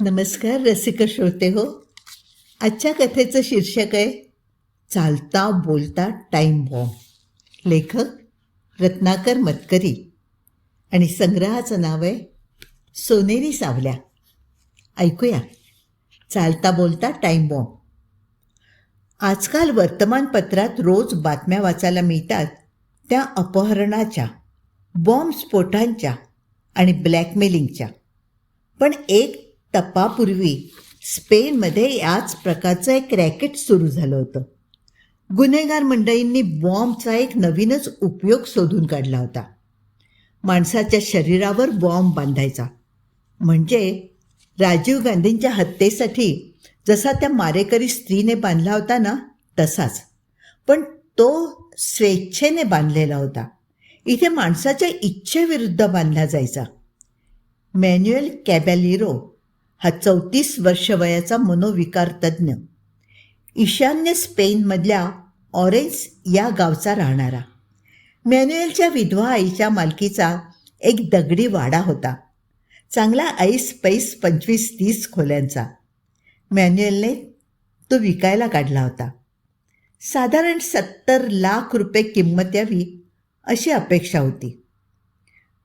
नमस्कार रसिक श्रोते हो. आजच्या कथेचं शीर्षक आहे चालता बोलता टाईम बॉम्ब लेखक रत्नाकर मतकरी आणि संग्रहाचं नाव आहे सोनेरी सावल्या. ऐकूया. चालता बोलता टाईम बॉम्ब आजकाल वर्तमानपत्रात रोज बातम्या वाचायला मिळतात त्या अपहरणाच्या बॉम्बस्फोटांच्या आणि ब्लॅकमेलिंगच्या पण एक तपापूर्वी स्पेनमध्ये याच प्रकारचं एक रॅकेट सुरू झालं होतं. गुन्हेगार मंडळींनी बॉम्बचा एक नवीनच उपयोग शोधून काढला होता. माणसाच्या शरीरावर बॉम्ब बांधायचा. म्हणजे राजीव गांधींच्या हत्येसाठी जसा त्या मारेकरी स्त्रीने बांधला होता ना तसाच. पण तो स्वेच्छेने बांधलेला होता. इथे माणसाच्या इच्छेविरुद्ध बांधला जायचा. मॅन्युएल कॅबॅलिरो हा चौतीस वर्ष वयाचा मनोविकार तज्ज्ञ ईशान्य स्पेनमधल्या ऑरेंज या गावचा राहणारा. मॅन्युएलच्या विधवा आईच्या मालकीचा एक दगडी वाडा होता. चांगला ऐस पैस पंचवीस तीस खोल्यांचा. मॅन्युएलने तो विकायला काढला होता. साधारण सत्तर लाख रुपये किंमत यावी अशी अपेक्षा होती.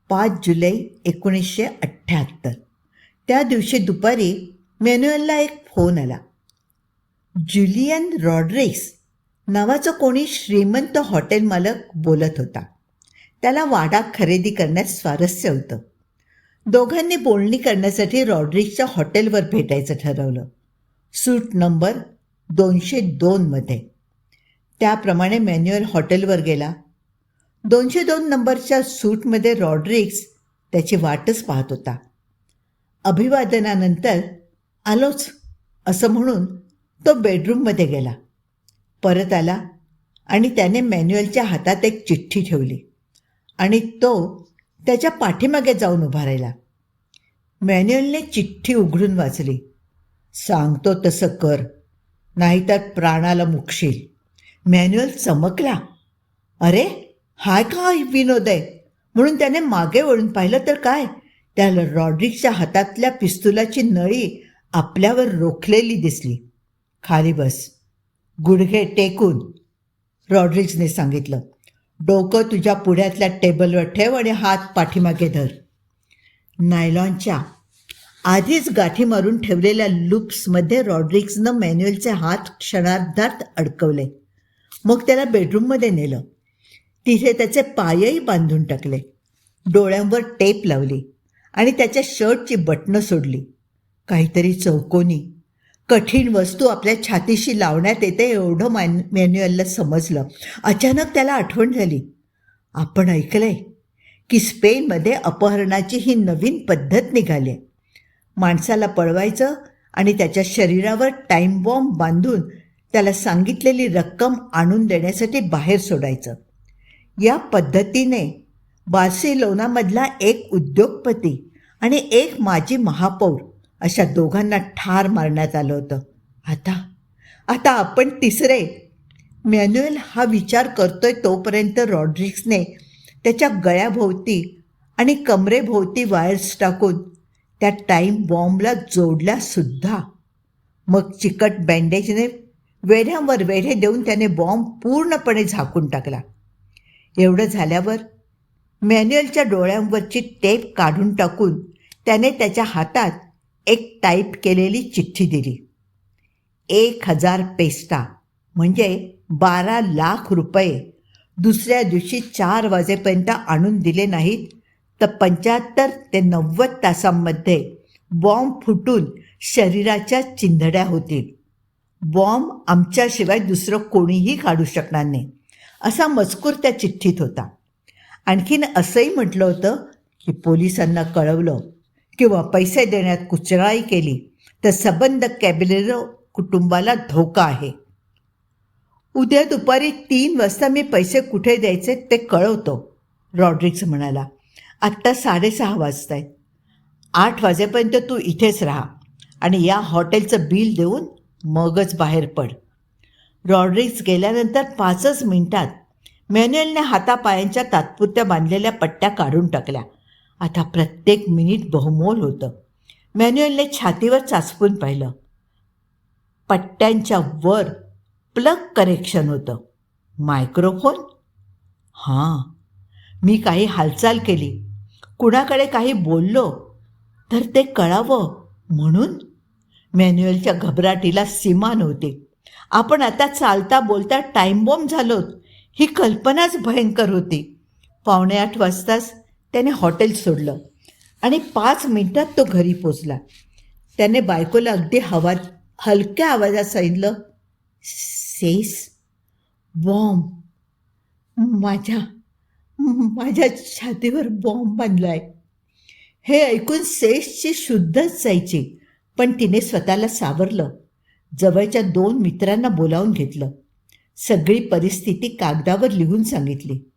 पाच जुलै एकोणीसशे अठ्ठ्याहत्तर. त्या दिवशी दुपारी मॅन्युअलला एक फोन आला. ज्युलियन रॉड्रिक्स नावाचं कोणी श्रीमंत हॉटेल मालक बोलत होता. त्याला वाडा खरेदी करण्यात स्वारस्य होतं. दोघांनी बोलणी करण्यासाठी रॉड्रिक्सच्या हॉटेलवर भेटायचं ठरवलं. सूट नंबर दोनशे दोनमध्ये त्याप्रमाणे मॅन्युअल हॉटेलवर गेला. दोनशे दोन नंबरच्या सूटमध्ये रॉड्रिक्स त्याची वाटच पाहत होता. अभिवादनानंतर आलोच असं म्हणून तो बेडरूममध्ये गेला. परत आला आणि त्याने मॅन्युअलच्या हातात एक चिठ्ठी ठेवली आणि तो त्याच्या पाठीमागे जाऊन उभा राहिला. मॅन्युअलने चिठ्ठी उघडून वाचली. सांगतो तसं कर नाहीतर प्राणाला मुकशील. मॅन्युअल चमकला. अरे हाय काय विनोद आहे? म्हणून त्याने मागे वळून पाहिलं तर काय? त्या रॉड्रिक्सच्या हातातल्या पिस्तुलाची नळी आपल्यावर रोखलेली दिसली. खाली बस. गुडघे टेकून. रॉड्रिक्सने सांगितलं डोकं तुझ्या पुढ्यातल्या टेबलवर ठेव आणि हात पाठीमागे धर. नायलॉनच्या आधीच गाठी मारून ठेवलेल्या लूप्समध्ये रॉड्रिक्सनं मॅन्युअलचे हात क्षणार्धात अडकवले. मग त्याला बेडरूममध्ये नेलं. तिथे त्याचे पायही बांधून टाकले. डोळ्यांवर टेप लावली. आणि त्याच्या शर्टची बटणं सोडली. काहीतरी चौकोनी. कठीण वस्तू आपल्या छातीशी लावण्यात येते एवढं मॅन मॅन्युअलला समजलं. अचानक त्याला आठवण झाली. आपण ऐकलंय की स्पेनमध्ये अपहरणाची ही नवीन पद्धत निघाली. आहे माणसाला पळवायचं आणि त्याच्या शरीरावर टाईम बॉम्ब बांधून त्याला सांगितलेली रक्कम आणून देण्यासाठी बाहेर सोडायचं. या पद्धतीने बार्सिलोनामधला एक उद्योगपती आणि एक माजी महापौर अशा दोघांना ठार मारण्यात आलं होतं. आता आता आपण तिसरे. मॅन्युअल हा विचार करतोय तोपर्यंत रॉड्रिक्सने त्याच्या गळ्याभोवती आणि कमरेभोवती वायर्स टाकून त्या टाईम बॉम्बला जोडल्यासुद्धा मग चिकट बँडेजने वेढ्यांवर वेढे देऊन त्याने बॉम्ब पूर्णपणे झाकून टाकला. एवढं झाल्यावर मॅन्युअलच्या डोळ्यांवरची टेप काढून टाकून त्याने त्याच्या हातात एक टाईप केलेली चिठ्ठी दिली. एक हजार पेस्टा म्हणजे बारा लाख रुपये. दुसऱ्या दिवशी चार वाजेपर्यंत आणून दिले नाहीत तर पंच्याहत्तर ते नव्वद तासांमध्ये बॉम्ब फुटून शरीराच्या चिंधड्या होतील. बॉम्ब आमच्याशिवाय दुसरं कोणीही काढू शकणार नाही असा मजकूर त्या चिठ्ठीत होता. आणखीन असंही म्हटलं होतं की पोलिसांना कळवलं किंवा पैसे देण्यात कुचराई केली तर सबंध कॅबिलेरो कुटुंबाला धोका आहे. उद्या दुपारी तीन वाजता मी पैसे कुठे द्यायचे ते कळवतो रॉड्रिक्स म्हणाला. आत्ता साडेसहा वाजत आहेत आठ वाजेपर्यंत तू इथेच राहा आणि या हॉटेलचं बिल देऊन मगच बाहेर पड. रॉड्रिक्स गेल्यानंतर पाचच मिनिटात मॅन्युअलने हातापायांच्या तात्पुरत्या बांधलेल्या पट्ट्या काढून टाकल्या. आता प्रत्येक मिनिट बहुमोल होतं. मॅन्युअलने छातीवर चाचपून पाहिलं. पट्ट्यांच्या वर प्लग करेक्शन होतं. मायक्रोफोन? हां. मी काही हालचाल केली. कुणाकडे काही बोललो तर ते कळावं म्हणून? मॅन्युअलच्या घबराटीला सीमा नव्हती. आपण आता चालता बोलता टाईम बॉम्ब झालोत. ही कल्पनाच भयंकर होती. पावणे आठ वाजताच त्याने हॉटेल सोडलं आणि पाच मिनिटात तो घरी पोचला त्याने बायकोला अगदी हवा हलक्या आवाजात सांगितलं सेस बॉम्ब माझ्या माझ्या छातीवर बॉम्ब बांधला आहे हे ऐकून सेसची शुद्धच जायची पण तिने स्वतःला सावरलं जवळच्या दोन मित्रांना बोलावून घेतलं. सगळी परिस्थिती कागदावर लिहून सांगितली.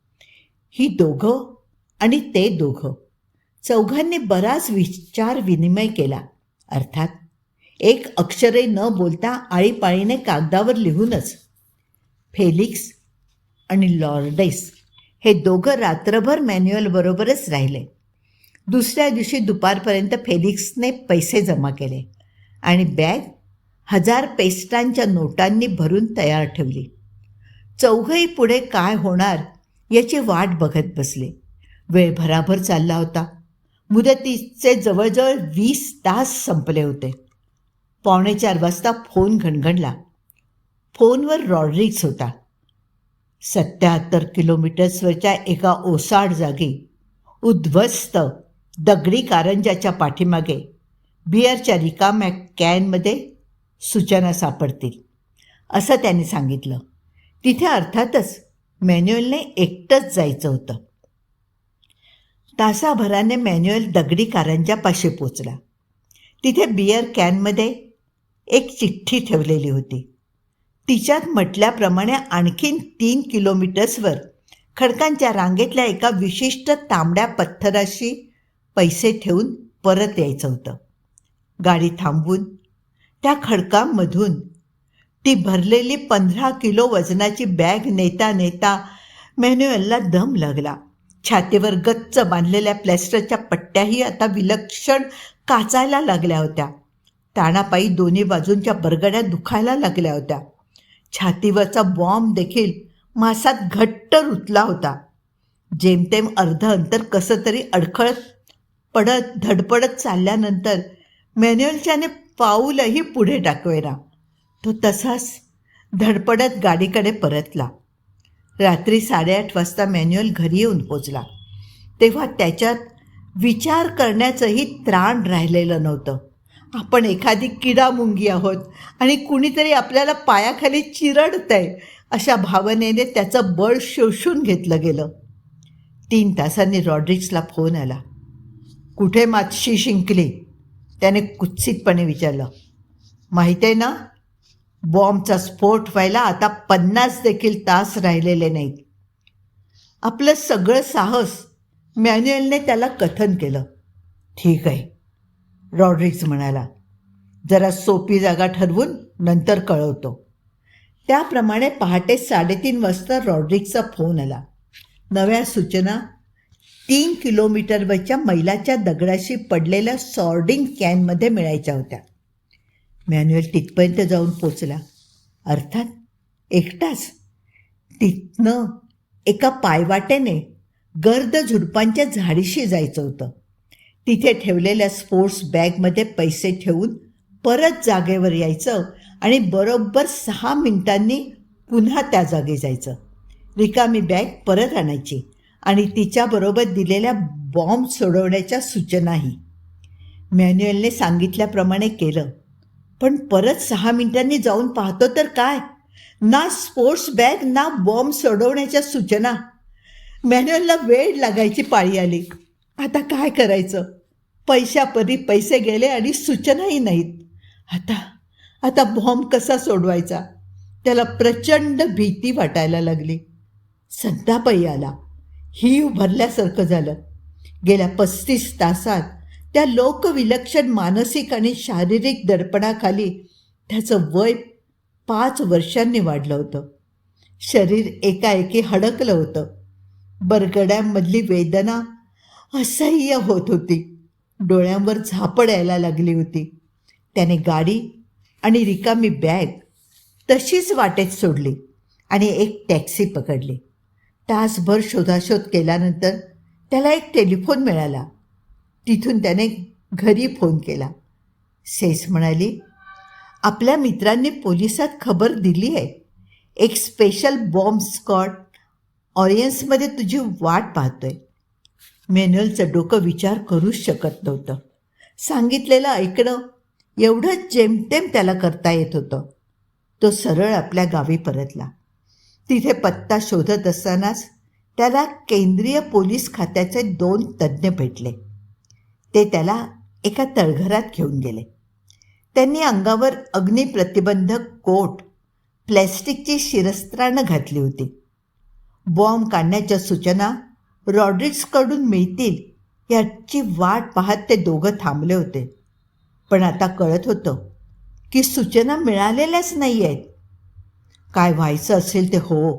ही दोघं आणि ते दोघं. चौघांनी बराच विचार विनिमय केला. अर्थात एक अक्षरे न बोलता आळीपाळीने कागदावर लिहूनच. फेलिक्स आणि लॉर्डेस हे दोघं रात्रभर मॅन्युअलबरोबरच राहिले. दुसऱ्या दिवशी दुपारपर्यंत फेलिक्सने पैसे जमा केले आणि बॅग हजार पेस्टांच्या नोटांनी भरून तयार ठेवली. चौघही पुढे काय होणार याची वाट बघत बसले. वेळ भराभर चालला होता. मुदतीचे जवळजवळ वीस तास संपले होते. पावणे चार वाजता फोन घणघणला. फोनवर रॉड्रिक्स होता. सत्याहत्तर किलोमीटर्सवरच्या एका ओसाड जागी उद्ध्वस्त दगडी कारंजाच्या पाठीमागे बिअरच्या रिकाम्या कॅनमध्ये सूचना सापडतील असं त्याने सांगितलं. तिथे अर्थातच मॅन्युअलने एकटंच जायचं होतं. तासाभराने मॅन्युअल दगडी कारंजापाशी पोचला. तिथे बियर कॅनमध्ये एक चिठ्ठी ठेवलेली होती. तिच्यात म्हटल्याप्रमाणे आणखीन तीन किलोमीटर्सवर खडकांच्या रांगेतल्या एका विशिष्ट तांबड्या पत्थराशी पैसे ठेवून परत यायचं होतं. गाडी थांबवून त्या खडकांमधून ती भरलेली पंधरा किलो वजनाची बॅग नेता नेता मॅन्युअलला दम लागला. छातीवर गच्च बांधलेल्या प्लॅस्टरच्या पट्ट्याही आता विलक्षण काचायला लागल्या होत्या. ताणापायी दोन्ही बाजूंच्या बरगड्या दुखायला लागल्या होत्या. छातीवरचा बॉम्ब देखील मासात घट्ट रुतला होता. जेमतेम अर्ध अंतर कसं तरी अडखळत पडत धडपडत चालल्यानंतर मॅन्युअलच्याने पाऊलही पुढे टाकवेना. तो तसाच धडपडत गाडीकडे परतला. रात्री साडेआठ वाजता मॅन्युअल घरी येऊन पोचला तेव्हा त्याच्यात विचार करण्याचंही त्राण राहिलेलं नव्हतं. आपण एखादी किडामुंगी आहोत आणि कुणीतरी आपल्याला पायाखाली चिरडत आहे अशा भावनेने त्याचं बळ शोषून घेतलं गेलं. तीन तासांनी रॉड्रिक्सला फोन आला. कुठे मातशी शिंकली? त्याने कुत्सितपणे विचारलं. माहीत आहे ना बॉम्बचा स्फोट व्हायला आता पन्नास देखील तास राहिलेले नाहीत. आपलं सगळं साहस मॅन्युअलने त्याला कथन केलं. ठीक आहे रॉड्रिक्स म्हणाला. जरा सोपी जागा ठरवून नंतर कळवतो. त्याप्रमाणे पहाटे साडेतीन वाजता रॉड्रिक्सचा फोन आला. नव्या सूचना तीन किलोमीटरवरच्या मैलाच्या दगडाशी पडलेल्या सॉर्डिंग कॅनमध्ये मिळायच्या होत्या. मॅन्युअल तिथपर्यंत जाऊन पोचला. अर्थात एकटाच. तिथनं एका पायवाटेने गर्द झुडपांच्या झाडीशी जायचं होतं. तिथे ठेवलेल्या स्पोर्ट्स बॅगमध्ये पैसे ठेवून परत जागेवर यायचं आणि बरोबर सहा मिनिटांनी पुन्हा त्या जागी जायचं. रिकामी बॅग परत आणायची आणि तिच्याबरोबर दिलेल्या बॉम्ब सोडवण्याच्या सूचनाही. मॅन्युअलने सांगितल्याप्रमाणे केलं. पण परत सहा मिनिटांनी जाऊन पाहतो तर काय? ना स्पोर्ट्स बॅग ना बॉम्ब सोडवण्याच्या सूचना. मॅन्युअलला वेळ लागायची पाळी आली. आता काय करायचं? पैशापरी पैसे गेले आणि सूचनाही नाहीत. आता आता बॉम्ब कसा सोडवायचा? त्याला प्रचंड भीती वाटायला लागली. संतापही आला. ही भरल्यासारखं झालं. गेल्या पस्तीस तासात त्या लोकविलक्षण मानसिक आणि शारीरिक दडपणाखाली त्याचं वय पाच वर्षांनी वाढलं होतं. शरीर एकाएकी हडकलं होतं. बरगड्यांमधली वेदना असह्य होत होती. डोळ्यांवर झापड यायला लागली होती. त्याने गाडी आणि रिकामी बॅग तशीच वाटेत सोडली आणि एक टॅक्सी पकडली. तासभर शोधाशोध केल्यानंतर त्याला एक टेलिफोन मिळाला. तिथून त्याने घरी फोन केला. सेस म्हणाली आपल्या मित्रांनी पोलिसात खबर दिली आहे. एक स्पेशल बॉम्ब स्कॉट ऑरियन्समध्ये तुझी वाट पाहतोय. मॅन्युअलचं डोकं विचार करूच शकत नव्हतं. सांगितलेलं ऐकणं एवढं जेमतेम त्याला करता येत होतं. तो सरळ आपल्या गावी परतला. तिथे पत्ता शोधत असतानाच त्याला केंद्रीय पोलीस खात्याचे दोन तज्ज्ञ भेटले. ते त्याला एका तळघरात घेऊन गेले. त्यांनी अंगावर अग्निप्रतिबंधक कोट प्लॅस्टिकची शिरस्त्रानं घातली होती. बॉम्ब काढण्याच्या सूचना रॉड्रिक्सकडून मिळतील याची वाट पाहत ते दोघं थांबले होते. पण आता कळत होतं की सूचना मिळालेल्याच नाही आहेत काय व्हायचं असेल ते हो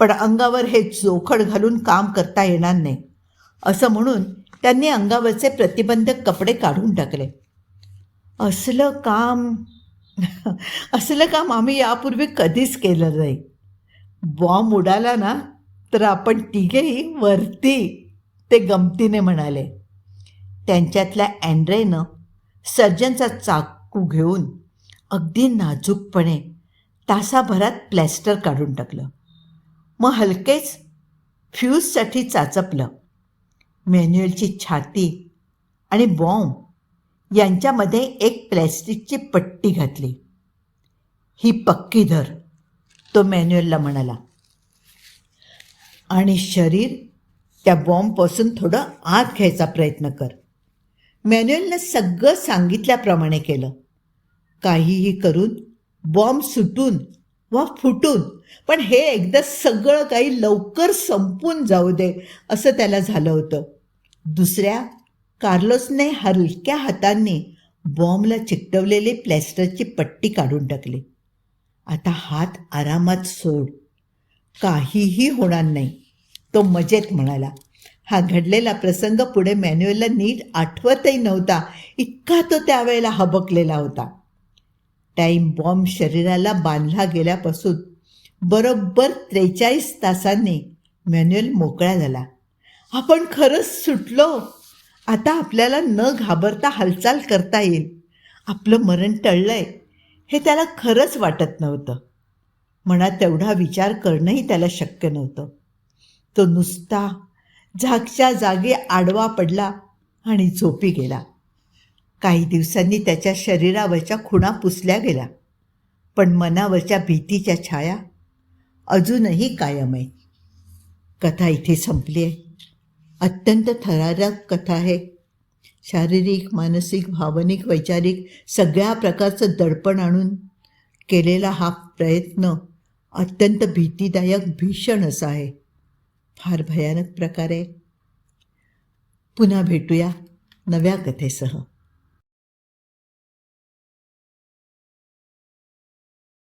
पण अंगावर हे जोखड घालून काम करता येणार नाही असं म्हणून त्यांनी अंगावरचे प्रतिबंधक कपडे काढून टाकले. असलं काम असलं काम आम्ही यापूर्वी कधीच केलं नाही. बॉम्ब उडाला ना तर आपण तिघेही वरती ते गमतीने म्हणाले. त्यांच्यातल्या अँड्रेनं सर्जनचा चाकू घेऊन अगदी नाजूकपणे तासाभरात प्लॅस्टर काढून टाकलं. मग हलकेच फ्यूजसाठी चाचपलं. मॅन्युअलची छाती आणि बॉम्ब यांच्यामध्ये एक प्लॅस्टिकची पट्टी घातली. ही पक्की धर तो मॅन्युअलला म्हणाला. आणि शरीर त्या बॉम्बपासून थोडं आत घ्यायचा प्रयत्न कर. मॅन्युअलनं सगळं सांगितल्याप्रमाणे केलं. काहीही करून बॉम्ब सुटून वा फुटून पण हे एकदा सगळं काही लवकर संपून जाऊ दे असं त्याला झालं होतं. दुसऱ्या कार्लोसने हलक्या हातांनी बॉम्बला चिकटवलेले प्लॅस्टरची पट्टी काढून टाकली. आता हात आरामात सोड. काहीही होणार नाही तो मजेत म्हणाला. हा घडलेला प्रसंग पुढे मॅन्युअलला नीट आठवतही नव्हता. इतका तो त्यावेळेला हबकलेला होता. टाईम बॉम्ब शरीराला बांधला गेल्यापासून बरोबर त्रेचाळीस तासांनी मॅन्युअल मोकळा झाला. आपण खरंच सुटलो. आता आपल्याला न घाबरता हालचाल करता येईल. आपलं मरण टळलंय हे त्याला खरंच वाटत नव्हतं. मनात तेवढा विचार करणंही त्याला शक्य नव्हतं. तो नुसता झाकच्या जागे आडवा पडला आणि झोपी गेला. काही दिवसांनी त्याच्या शरीरावरच्या खुणा पुसल्या गेल्या पण मनावरच्या भीतीच्या छाया अजूनही कायम आहे. कथा इथे संपली आहे. अत्यंत थरारक कथा आहे. शारीरिक मानसिक भावनिक वैचारिक सगळ्या प्रकारचं दडपण आणून केलेला हा प्रयत्न अत्यंत भीतीदायक भीषण असा आहे. फार भयानक प्रकारे. पुन्हा भेटूया नव्या कथेसह.